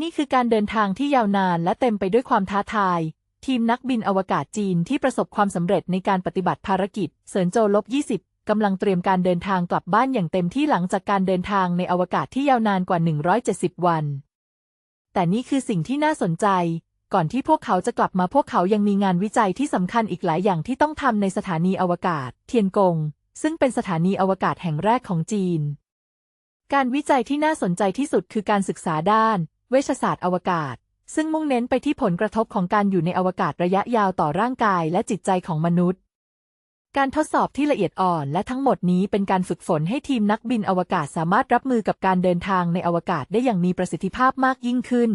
นี่คือการเดินทางที่ยาวนานและเต็มไปด้วยความท้าทาย ทีมนักบินอวกาศจีนที่ประสบความสำเร็จในการปฏิบัติภารกิจเซินโจลบ 20 กำลังเตรียมการเดินทางกลับบ้านอย่างเต็มที่หลังจากการเดินทางในอวกาศที่ยาวนานกว่า 170 วัน แต่นี่คือสิ่งที่น่าสนใจ ก่อนที่พวกเขาจะกลับมาพวกเขายังมีงานวิจัยที่สำคัญอีกหลายอย่างที่ต้องทำในสถานีอวกาศ เทียนกง ซึ่งเป็นสถานีอวกาศแห่งแรกของจีน การวิจัยที่น่าสนใจที่สุดคือการศึกษาด้าน เวชศาสตร์อวกาศ ซึ่งมุ่งเน้นไปที่ผลกระทบของการอยู่ในอวกาศระยะยาวต่อร่างกายและจิตใจของมนุษย์ การทดสอบที่ละเอียดอ่อนและทั้งหมดนี้เป็นการฝึกฝนให้ทีมนักบินอวกาศสามารถรับมือกับการเดินทางในอวกาศได้อย่างมีประสิทธิภาพมากยิ่งขึ้น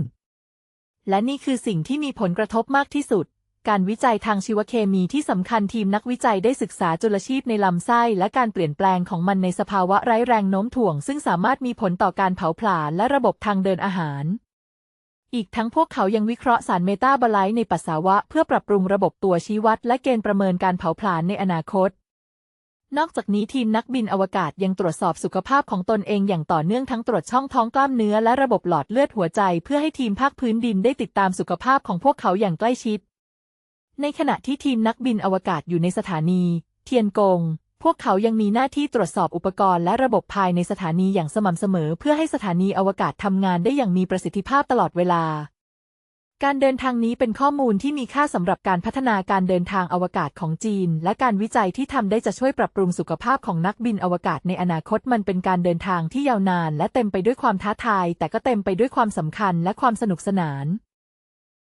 และนี่คือสิ่งที่มีผลกระทบมากที่สุดการวิจัยทางชีวเคมีที่สำคัญทีมนักวิจัยได้ศึกษาจุลชีพในลำไส้และการเปลี่ยนแปลงของมันในสภาวะไร้แรงโน้มถ่วง ซึ่งสามารถมีผลต่อการเผาผลาญและระบบทางเดินอาหาร อีกทั้งพวกเขายังวิเคราะห์สารเมตาบอไลในปัสสาวะ เพื่อปรับปรุงระบบตัวชี้วัด และเกณฑ์ประเมินการเผาผลาญในอนาคต นอกจากนี้ทีมนักบินอวกาศยังตรวจสอบสุขภาพของตนเองอย่างต่อเนื่องทั้งตรวจช่องท้องกล้ามเนื้อและระบบหลอดเลือดหัวใจ เพื่อให้ทีมภาคพื้นดินได้ติดตามสุขภาพของพวกเขาอย่างใกล้ชิด ในขณะที่ทีมนักบินอวกาศอยู่ในสถานี เทียนกง พวกเขายังมีหน้าที่ตรวจสอบอุปกรณ์และระบบภายในสถานีอย่างสม่ำเสมอ เพื่อให้สถานีอวกาศทำงานได้อย่างมีประสิทธิภาพตลอดเวลา การเดินทางนี้เป็นข้อมูลที่มีค่าสำหรับการพัฒนาการเดินทางอวกาศของจีน และการวิจัยที่ทำได้จะช่วยปรับปรุงสุขภาพของนักบินอวกาศในอนาคตมันเป็นการเดินทางที่ยาวนาน และเต็มไปด้วยความท้าทาย แต่ก็เต็มไปด้วยความสำคัญและความสนุกสนาน